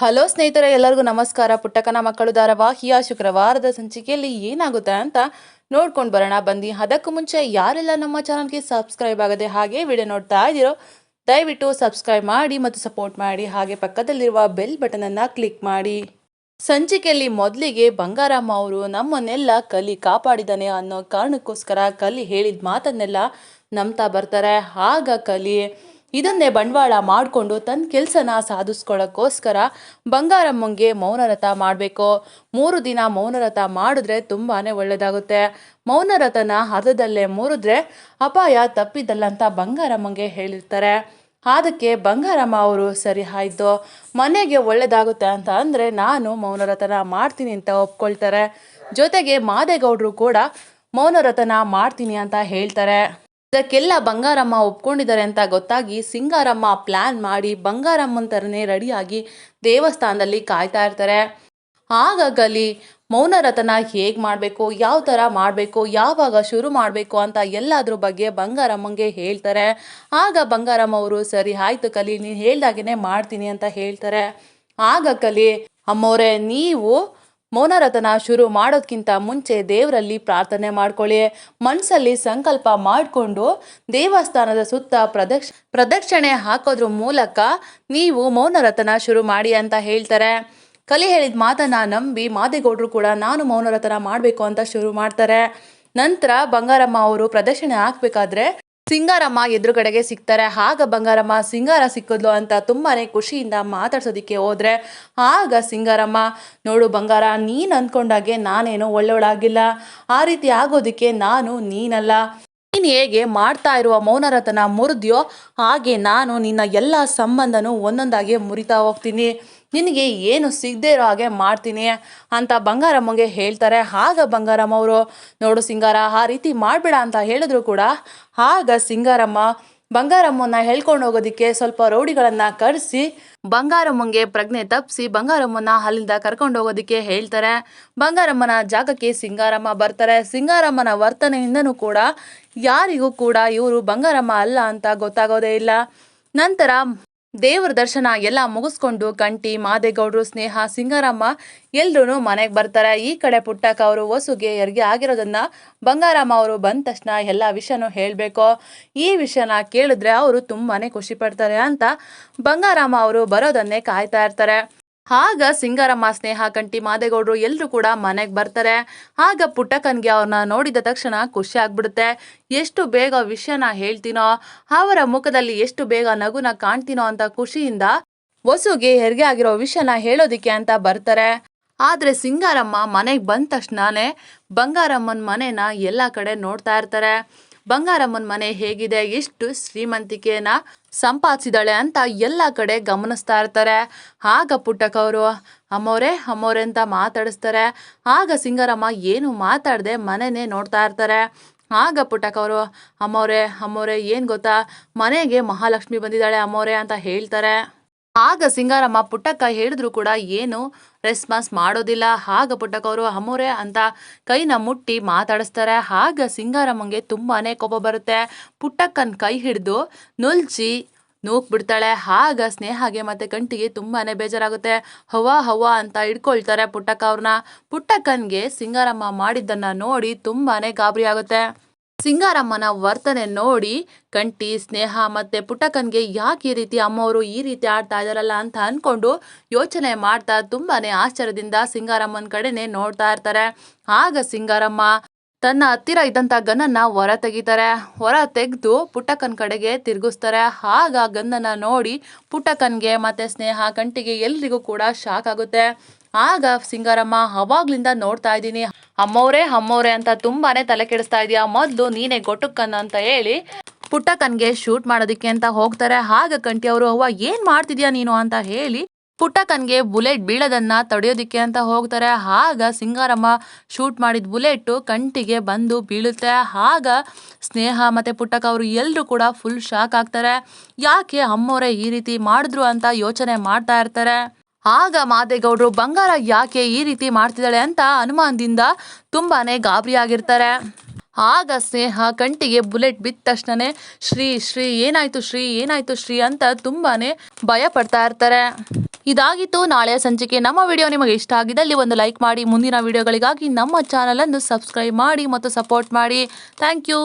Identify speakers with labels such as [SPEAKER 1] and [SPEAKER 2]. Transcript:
[SPEAKER 1] Hello ಸ್ನೇಹಿತರೆ, ಎಲ್ಲರಿಗೂ ನಮಸ್ಕಾರ. ಪುಟ್ಟಕನ ಮಕ್ಕಳು ಧಾರಾವಾಹಿಯ ಶುಕ್ರವಾರದ ಸಂಚಿಕೆಯಲ್ಲಿ ಏನಾಗುತ್ತೆ ಅಂತ ನೋಡ್ಕೊಂಡು ಬರೋಣ. ಬಂದು ಅದಕ್ಕೂ ಮುಂಚೆ ಯಾರೆಲ್ಲ ನಮ್ಮ ಚಾನಲ್ಗೆ ಸಬ್ಸ್ಕ್ರೈಬ್ ಆಗದೆ ಹಾಗೆ ವಿಡಿಯೋ ನೋಡ್ತಾ ಇದ್ದೀರೋ, ದಯವಿಟ್ಟು ಸಬ್ಸ್ಕ್ರೈಬ್ ಮಾಡಿ ಮತ್ತು ಸಪೋರ್ಟ್ ಮಾಡಿ. ಹಾಗೆ ಪಕ್ಕದಲ್ಲಿರುವ ಬೆಲ್ ಬಟನನ್ನು ಕ್ಲಿಕ್ ಮಾಡಿ. ಸಂಚಿಕೆಯಲ್ಲಿ ಮೊದಲಿಗೆ ಬಂಗಾರಮ್ಮ ಅವರು ನಮ್ಮನ್ನೆಲ್ಲ ಕಲಿ ಕಾಪಾಡಿದ್ದಾನೆ ಅನ್ನೋ ಕಾರಣಕ್ಕೋಸ್ಕರ ಕಲಿ ಹೇಳಿದ ಮಾತನ್ನೆಲ್ಲ ನಂಬ್ತಾ ಬರ್ತಾರೆ. ಆಗ ಕಲಿ ಇದನ್ನೇ ಬಂಡವಾಳ ಮಾಡಿಕೊಂಡು ತನ್ನ ಕೆಲಸನ ಸಾಧಿಸ್ಕೊಳ್ಳೋಕ್ಕೋಸ್ಕರ ಬಂಗಾರಮ್ಮಂಗೆ ಮೌನರಥ ಮಾಡಬೇಕು. ಮೂರು ದಿನ ಮೌನರಥ ಮಾಡಿದ್ರೆ ತುಂಬಾ ಒಳ್ಳೆಯದಾಗುತ್ತೆ ಮೌನರಥನ ಅರ್ಧದಲ್ಲೇ ಮುರಿದ್ರೆ ಅಪಾಯ ತಪ್ಪಿದ್ದಲ್ಲ ಅಂತ ಬಂಗಾರಮ್ಮಂಗೆ ಹೇಳಿರ್ತಾರೆ. ಅದಕ್ಕೆ ಬಂಗಾರಮ್ಮ ಅವರು ಸರಿ ಆಯಿತು. ಮನೆಗೆ ಒಳ್ಳೆಯದಾಗುತ್ತೆ ಅಂತ ಅಂದರೆ ನಾನು ಮೌನರಥನ ಮಾಡ್ತೀನಿ ಅಂತ ಒಪ್ಕೊಳ್ತಾರೆ. ಜೊತೆಗೆ ಮಾದೇಗೌಡರು ಕೂಡ ಮೌನರಥನ ಮಾಡ್ತೀನಿ ಅಂತ ಹೇಳ್ತಾರೆ. ಇದಕ್ಕೆಲ್ಲ ಬಂಗಾರಮ್ಮ ಒಪ್ಕೊಂಡಿದ್ದಾರೆ ಅಂತ ಗೊತ್ತಾಗಿ ಸಿಂಗಾರಮ್ಮ ಪ್ಲ್ಯಾನ್ ಮಾಡಿ ಬಂಗಾರಮ್ಮನ ಥರನೇ ರೆಡಿಯಾಗಿ ದೇವಸ್ಥಾನದಲ್ಲಿ ಕಾಯ್ತಾ ಇರ್ತಾರೆ. ಹಾಗಾಗಲಿ ಮೌನರತನ ಹೇಗೆ ಮಾಡಬೇಕು, ಯಾವ ಥರ ಮಾಡಬೇಕು, ಯಾವಾಗ ಶುರು ಮಾಡಬೇಕು ಅಂತ ಎಲ್ಲದ್ರ ಬಗ್ಗೆ ಬಂಗಾರಮ್ಮಂಗೆ ಹೇಳ್ತಾರೆ. ಆಗ ಬಂಗಾರಮ್ಮ ಅವರು, ಸರಿ ಆಯ್ತು ಕಲಿ, ನೀನು ಹೇಳ್ದಾಗೇ ಮಾಡ್ತೀನಿ ಅಂತ ಹೇಳ್ತಾರೆ. ಆಗ ಕಲಿ ಅಮ್ಮವ್ರೆ ನೀವು ಮೌನರಥನ ಶುರು ಮಾಡೋದಕ್ಕಿಂತ ಮುಂಚೆ ದೇವರಲ್ಲಿ ಪ್ರಾರ್ಥನೆ ಮಾಡ್ಕೊಳ್ಳಿ. ಮನಸ್ಸಲ್ಲಿ ಸಂಕಲ್ಪ ಮಾಡಿಕೊಂಡು ದೇವಸ್ಥಾನದ ಸುತ್ತ ಪ್ರದಕ್ಷ, ಪ್ರದಕ್ಷಿಣೆ ಹಾಕೋದ್ರ ಮೂಲಕ ನೀವು ಮೌನರತನ ಶುರು ಮಾಡಿ ಅಂತ ಹೇಳ್ತಾರೆ. ಕಲಿ ಹೇಳಿದ ಮಾತನ್ನ ನಂಬಿ ಮಾದೇಗೌಡರು ಕೂಡ ನಾನು ಮೌನರತನ ಮಾಡಬೇಕು ಅಂತ ಶುರು ಮಾಡ್ತಾರೆ. ನಂತರ ಬಂಗಾರಮ್ಮ ಅವರು ಪ್ರದಕ್ಷಿಣೆ ಹಾಕ್ಬೇಕಾದ್ರೆ ಸಿಂಗಾರಮ್ಮ ಎದುರುಗಡೆಗೆ ಸಿಗ್ತಾರೆ. ಆಗ ಬಂಗಾರಮ್ಮ, ಸಿಂಗಾರ ಸಿಕ್ಕಿದ್ಲು ಅಂತ ತುಂಬಾನೇ ಖುಷಿಯಿಂದ ಮಾತಾಡ್ಸೋದಿಕ್ಕೆ ಹೋದರೆ, ಆಗ ಸಿಂಗಾರಮ್ಮ, ನೋಡು ಬಂಗಾರ, ನೀನು ಅಂದ್ಕೊಂಡಾಗೆ ನಾನೇನು ಒಳ್ಳೆಯವಳಾಗಿಲ್ಲ ಆ ರೀತಿ ಆಗೋದಕ್ಕೆ ನಾನು ನೀನಲ್ಲ. ನೀನು ಹೇಗೆ ಮಾಡ್ತಾ ಇರುವ ಮೌನರಥನ ಮುರಿದ್ಯೋ ಹಾಗೆ ನಾನು ನಿನ್ನ ಎಲ್ಲ ಸಂಬಂಧನೂ ಒಂದೊಂದಾಗಿ ಮುರಿತಾ ಹೋಗ್ತೀನಿ. ನಿನಗೆ ಏನು ಸಿಗದೇ ಇರೋ ಹಾಗೆ ಮಾಡ್ತೀನಿ ಅಂತ ಬಂಗಾರಮ್ಮಗೆ ಹೇಳ್ತಾರೆ. ಆಗ ಬಂಗಾರಮ್ಮ ಅವರು ನೋಡು ಸಿಂಗಾರ, ಆ ರೀತಿ ಮಾಡಬೇಡ ಅಂತ ಹೇಳಿದ್ರು ಕೂಡ ಆಗ ಸಿಂಗಾರಮ್ಮ ಬಂಗಾರಮ್ಮನ ಹೇಳ್ಕೊಂಡು ಹೋಗೋದಿಕ್ಕೆ ಸ್ವಲ್ಪ ರೌಡಿಗಳನ್ನ ಕರೆಸಿ ಬಂಗಾರಮ್ಮಂಗೆ ಪ್ರಜ್ಞೆ ತಪ್ಪಿಸಿ ಬಂಗಾರಮ್ಮನ ಅಲ್ಲಿಂದ ಕರ್ಕೊಂಡು ಹೋಗೋದಿಕ್ಕೆ ಹೇಳ್ತಾರೆ. ಬಂಗಾರಮ್ಮನ ಜಾಗಕ್ಕೆ ಸಿಂಗಾರಮ್ಮ ಬರ್ತಾರೆ. ಸಿಂಗಾರಮ್ಮನ ವರ್ತನೆಯಿಂದನೂ ಕೂಡ ಯಾರಿಗೂ ಕೂಡ ಇವರು ಬಂಗಾರಮ್ಮ ಅಲ್ಲ ಅಂತ ಗೊತ್ತಾಗೋದೇ ಇಲ್ಲ. ನಂತರ ದೇವ್ರ ದರ್ಶನ ಎಲ್ಲ ಮುಗಿಸ್ಕೊಂಡು ಕಂಟಿ ಮಾದೇಗೌಡರು, ಸ್ನೇಹ, ಸಿಂಗಾರಮ್ಮ ಎಲ್ಲರೂ ಮನೆಗೆ ಬರ್ತಾರೆ. ಈ ಕಡೆ ಪುಟ್ಟಕ್ಕ ಅವರು ವಸುಗೆ ಹೆರಿಗೆ ಆಗಿರೋದನ್ನ ಬಂಗಾರಮ್ಮ ಅವರು ಬಂದ ತಕ್ಷಣ ಎಲ್ಲ ವಿಷಯನೂ ಹೇಳಬೇಕು. ಈ ವಿಷಯನ ಕೇಳಿದ್ರೆ ಅವರು ತುಂಬಾ ಖುಷಿ ಪಡ್ತಾರೆ ಅಂತ ಬಂಗಾರಮ್ಮ ಅವರು ಬರೋದನ್ನೇ ಕಾಯ್ತಾ ಇರ್ತಾರೆ. ಆಗ ಸಿಂಗಾರಮ್ಮ ಸ್ನೇಹ ಕಂಟಿ ಮಾದೇಗೌಡರು ಎಲ್ಲರೂ ಕೂಡ ಮನೆಗೆ ಬರ್ತಾರೆ. ಆಗ ಪುಟ್ಟಕ್ಕನ್ಗೆ ಅವ್ರನ್ನ ನೋಡಿದ ತಕ್ಷಣ ಖುಷಿ ಆಗ್ಬಿಡುತ್ತೆ. ಎಷ್ಟು ಬೇಗ ವಿಷಯನ ಹೇಳ್ತೀನೋ, ಅವರ ಮುಖದಲ್ಲಿ ಎಷ್ಟು ಬೇಗ ನಗುನ ಕಾಣ್ತೀನೋ ಅಂತ ಖುಷಿಯಿಂದ ವಸುಗೆ ಹೆರಿಗೆ ಆಗಿರೋ ವಿಷಯನ ಹೇಳೋದಿಕ್ಕೆ ಅಂತ ಬರ್ತಾರೆ. ಆದ್ರೆ ಸಿಂಗಾರಮ್ಮ ಮನೆಗೆ ಬಂದ ತಕ್ಷಣನೇ ಬಂಗಾರಮ್ಮನ ಮನೆನ ಎಲ್ಲ ಕಡೆ ನೋಡ್ತಾ ಇರ್ತಾರೆ. ಬಂಗಾರಮ್ಮನ ಮನೆ ಹೇಗಿದೆ, ಎಷ್ಟು ಶ್ರೀಮಂತಿಕೆನ ಸಂಪಾದಿಸಿದಾಳೆ ಅಂತ ಎಲ್ಲ ಕಡೆ ಗಮನಿಸ್ತಾ ಇರ್ತಾರೆ. ಆಗ ಪುಟ್ಟಕ್ಕವರು ಅಮ್ಮೋರೆ ಅಮ್ಮೋರೆ ಅಂತ ಮಾತಾಡಿಸ್ತಾರೆ. ಆಗ ಸಿಂಗರಮ್ಮ ಏನು ಮಾತಾಡದೆ ಮನೆನೇ ನೋಡ್ತಾ ಇರ್ತಾರೆ. ಆಗ ಪುಟ್ಟಕ್ಕವರು ಅಮ್ಮೋರೆ ಅಮ್ಮೋರೆ, ಏನು ಗೊತ್ತಾ? ಮನೆಗೆ ಮಹಾಲಕ್ಷ್ಮಿ ಬಂದಿದ್ದಾಳೆ ಅಮ್ಮೋರೆ ಅಂತ ಹೇಳ್ತಾರೆ. ಆಗ ಸಿಂಗಾರಮ್ಮ ಪುಟ್ಟಕ್ಕ ಹೇಳಿದ್ರು ಕೂಡ ಏನು ರೆಸ್ಪಾನ್ಸ್ ಮಾಡೋದಿಲ್ಲ. ಆಗ ಪುಟ್ಟಕ್ಕವರು ಅಮ್ಮೋರೆ ಅಂತ ಕೈನ ಮುಟ್ಟಿ ಮಾತಾಡಿಸ್ತಾರೆ. ಆಗ ಸಿಂಗಾರಮ್ಮಂಗೆ ತುಂಬಾನೇ ಕೋಪ ಬರುತ್ತೆ. ಪುಟ್ಟಕ್ಕನ ಕೈ ಹಿಡಿದು ನುಲ್ಚಿ ನೂಕ್ ಬಿಡ್ತಾಳೆ ಆಗ ಸ್ನೇಹಗೆ ಮತ್ತೆ ಕಂಟಿಗೆ ತುಂಬಾನೇ ಬೇಜಾರಾಗುತ್ತೆ. ಹವ ಹವ ಅಂತ ಹಿಡ್ಕೊಳ್ತಾರೆ ಪುಟ್ಟಕ್ಕ ಅವ್ರನ್ನ. ಪುಟ್ಟಕ್ಕನ್ಗೆ ಸಿಂಗಾರಮ್ಮ ಮಾಡಿದ್ದನ್ನ ನೋಡಿ ತುಂಬಾನೇ ಗಾಬರಿ ಆಗುತ್ತೆ. ಸಿಂಗಾರಮ್ಮನ ವರ್ತನೆ ನೋಡಿ ಕಂಟಿ ಸ್ನೇಹ ಮತ್ತೆ ಪುಟಕನ್ಗೆ ಯಾಕೆ ಈ ರೀತಿ ಅಮ್ಮವರು ಈ ರೀತಿ ಆಡ್ತಾ ಇದಾರಲ್ಲ ಅಂತ ಅನ್ಕೊಂಡು ಯೋಚನೆ ಮಾಡ್ತಾ ತುಂಬಾನೇ ಆಶ್ಚರ್ಯದಿಂದ ಸಿಂಗಾರಮ್ಮನ ಕಡೆನೆ ನೋಡ್ತಾ ಇರ್ತಾರೆ. ಆಗ ಸಿಂಗಾರಮ್ಮ ತನ್ನ ಹತ್ತಿರ ಇದ್ದಂತ ಗನ್ನನ್ನು ಹೊರ ತೆಗಿತಾರೆ. ಹೊರ ತೆಗೆದು ಪುಟ್ಟಕ್ಕನ ಕಡೆಗೆ ತಿರುಗಿಸ್ತಾರೆ. ಆಗ ಗನ್ನನ್ನು ನೋಡಿ ಪುಟ್ಟಕ್ಕನಿಗೆ ಮತ್ತೆ ಸ್ನೇಹ ಕಂಟಿಗೆ ಎಲ್ರಿಗೂ ಕೂಡ ಶಾಕ್ ಆಗುತ್ತೆ. ಆಗ ಸಿಂಗಾರಮ್ಮ ಅವಾಗ್ಲಿಂದ ನೋಡ್ತಾ ಇದ್ದೀನಿ. ಅಮ್ಮವ್ರೆ ಅಮ್ಮವ್ರೆ ಅಂತ ತುಂಬಾನೇ ತಲೆ ಕೆಡಿಸ್ತಾ ಇದೀಯ? ಮೊದಲು ನೀನೇ ಗೊಟ್ಟಕ್ಕನ್ನ ಅಂತ ಹೇಳಿ ಪುಟ್ಟಕ್ಕನ್ಗೆ ಶೂಟ್ ಮಾಡೋದಕ್ಕೆ ಅಂತ ಹೋಗ್ತಾರೆ. ಆಗ ಕಂಟಿ ಅವರು, ಅವ್ವ, ಏನ್ ಮಾಡ್ತಿದ್ಯಾ ನೀನು ಅಂತ ಹೇಳಿ ಪುಟ್ಟಕ್ಕನ್ಗೆ ಬುಲೆಟ್ ಬೀಳದನ್ನ ತಡೆಯೋದಿಕ್ಕೆ ಅಂತ ಹೋಗ್ತಾರೆ. ಆಗ ಸಿಂಗಾರಮ್ಮ ಶೂಟ್ ಮಾಡಿದ ಬುಲೆಟ್ ಕಂಟಿಗೆ ಬಂದು ಬೀಳುತ್ತೆ. ಆಗ ಸ್ನೇಹ ಮತ್ತೆ ಪುಟ್ಟಕ್ಕ ಅವರು ಎಲ್ಲರೂ ಕೂಡ ಫುಲ್ ಶಾಕ್ ಆಗ್ತಾರೆ. ಯಾಕೆ ಅಮ್ಮೋರೆ ಈ ರೀತಿ ಮಾಡಿದ್ರು ಅಂತ ಯೋಚನೆ ಮಾಡ್ತಾ ಇರ್ತಾರೆ. ಆಗ ಮಾದೇಗೌಡರು ಬಂಗಾರ ಯಾಕೆ ಈ ರೀತಿ ಮಾಡ್ತಿದ್ದಾಳೆ ಅಂತ ಅನುಮಾನದಿಂದ ತುಂಬಾನೇ ಗಾಬರಿಯಾಗಿರ್ತಾರೆ. ಆಗ ಸ್ನೇಹ ಕಂಟಿಗೆ ಬುಲೆಟ್ ಬಿದ್ದ ತಕ್ಷಣನೇ, ಶ್ರೀ ಶ್ರೀ, ಏನಾಯ್ತು ಶ್ರೀ ಏನಾಯ್ತು ಶ್ರೀ ಅಂತ ತುಂಬಾನೇ ಭಯ ಪಡ್ತಾ ಇರ್ತಾರೆ. ಇದಾಗಿತ್ತು ನಾಳೆ ಸಂಚಿಕೆ. ನಮ್ಮ ವಿಡಿಯೋ ನಿಮಗೆ ಇಷ್ಟ ಆಗಿದ್ದಲ್ಲಿ ಒಂದು ಲೈಕ್ ಮಾಡಿ. ಮುಂದಿನ ವಿಡಿಯೋಗಳಿಗಾಗಿ ನಮ್ಮ ಚಾನಲನ್ನು ಸಬ್ಸ್ಕ್ರೈಬ್ ಮಾಡಿ ಮತ್ತು ಸಪೋರ್ಟ್ ಮಾಡಿ. Thank you.